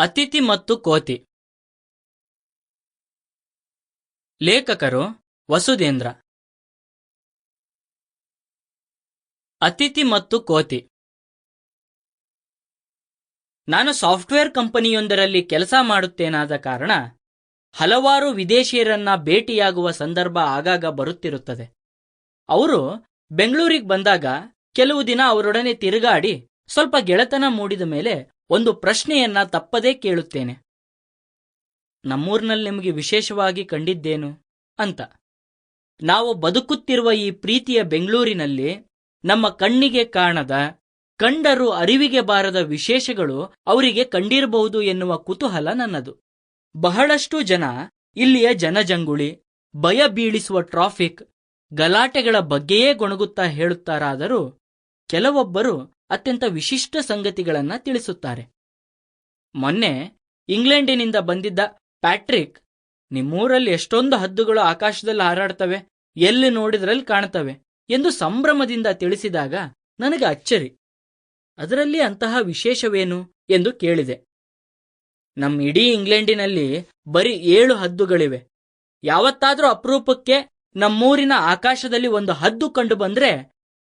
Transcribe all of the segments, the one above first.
ಅತಿಥಿ ಮತ್ತು ಕೋತಿ. ಲೇಖಕರು ವಸುಧೇಂದ್ರ ಅತಿಥಿ ಮತ್ತು ಕೋತಿ. ನಾನು ಸಾಫ್ಟ್ವೇರ್ ಕಂಪನಿಯೊಂದರಲ್ಲಿ ಕೆಲಸ ಮಾಡುತ್ತೇನಾದ ಕಾರಣ, ಹಲವಾರು ವಿದೇಶಿಯರನ್ನ ಭೇಟಿಯಾಗುವ ಸಂದರ್ಭ ಆಗಾಗ ಬರುತ್ತಿರುತ್ತದೆ. ಅವರು ಬೆಂಗಳೂರಿಗೆ ಬಂದಾಗ, ಕೆಲವು ದಿನ ಅವರೊಡನೆ ತಿರುಗಾಡಿ ಸ್ವಲ್ಪ ಗೆಳೆತನ ಮೂಡಿದ ಮೇಲೆ ಒಂದು ಪ್ರಶ್ನೆಯನ್ನ ತಪ್ಪದೇ ಕೇಳುತ್ತೇನೆ. ನಮ್ಮೂರಿನಲ್ಲಿ ನಿಮಗೆ ವಿಶೇಷವಾಗಿ ಕಂಡಿದ್ದೇನು ಅಂತ. ನಾವು ಬದುಕುತ್ತಿರುವ ಈ ಪ್ರೀತಿಯ ಬೆಂಗಳೂರಿನಲ್ಲಿ ನಮ್ಮ ಕಣ್ಣಿಗೆ ಕಾಣದ, ಕಂಡರು ಅರಿವಿಗೆ ಬಾರದ ವಿಶೇಷಗಳು ಅವರಿಗೆ ಕಂಡಿರಬಹುದು ಎನ್ನುವ ಕುತೂಹಲ ನನ್ನದು. ಬಹಳಷ್ಟು ಜನ ಇಲ್ಲಿಯ ಜನಜಂಗುಳಿ, ಭಯ ಬೀಳಿಸುವ ಟ್ರಾಫಿಕ್, ಗಲಾಟೆಗಳ ಬಗ್ಗೆಯೇ ಗೊಣಗುತ್ತಾ ಹೇಳುತ್ತಾರಾದರೂ ಕೆಲವೊಬ್ಬರು ಅತ್ಯಂತ ವಿಶಿಷ್ಟ ಸಂಗತಿಗಳನ್ನು ತಿಳಿಸುತ್ತಾರೆ. ಮೊನ್ನೆ ಇಂಗ್ಲೆಂಡಿನಿಂದ ಬಂದಿದ್ದ ಪ್ಯಾಟ್ರಿಕ್ ನಿಮ್ಮೂರಲ್ಲಿ ಎಷ್ಟೊಂದು ಹದ್ದುಗಳು ಆಕಾಶದಲ್ಲಿ ಹಾರಾಡ್ತವೆ, ಎಲ್ಲಿ ನೋಡಿದ್ರಲ್ಲಿ ಕಾಣ್ತವೆ ಎಂದು ಸಂಭ್ರಮದಿಂದ ತಿಳಿಸಿದಾಗ ನನಗೆ ಅಚ್ಚರಿ. ಅದರಲ್ಲಿ ಅಂತಹ ವಿಶೇಷವೇನು ಎಂದು ಕೇಳಿದೆ. ನಮ್ಮ ಇಡೀ ಇಂಗ್ಲೆಂಡಿನಲ್ಲಿ ಬರೀ ಏಳು ಹದ್ದುಗಳಿವೆ. ಯಾವತ್ತಾದರೂ ಅಪರೂಪಕ್ಕೆ ನಮ್ಮೂರಿನ ಆಕಾಶದಲ್ಲಿ ಒಂದು ಹದ್ದು ಕಂಡು ಬಂದ್ರೆ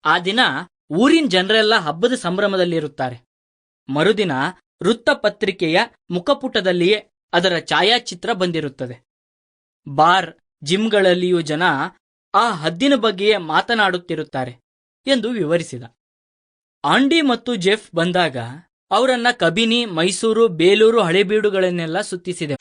ಆ ದಿನ ಊರಿನ ಜನರೆಲ್ಲ ಹಬ್ಬದ ಸಂಭ್ರಮದಲ್ಲಿರುತ್ತಾರೆ. ಮರುದಿನ ವೃತ್ತಪತ್ರಿಕೆಯ ಮುಖಪುಟದಲ್ಲಿಯೇ ಅದರ ಛಾಯಾಚಿತ್ರ ಬಂದಿರುತ್ತದೆ. ಬಾರ್ ಜಿಮ್ಗಳಲ್ಲಿಯೂ ಜನ ಆ ಹದ್ದಿನ ಬಗ್ಗೆಯೇ ಮಾತನಾಡುತ್ತಿರುತ್ತಾರೆ ಎಂದು ವಿವರಿಸಿದ. ಆಂಡಿ ಮತ್ತು ಜೆಫ್ ಬಂದಾಗ ಅವರನ್ನ ಕಬಿನಿ, ಮೈಸೂರು, ಬೇಲೂರು ಹಳೆಬೀಡುಗಳನ್ನೆಲ್ಲ ಸುತ್ತಿಸಿದೆ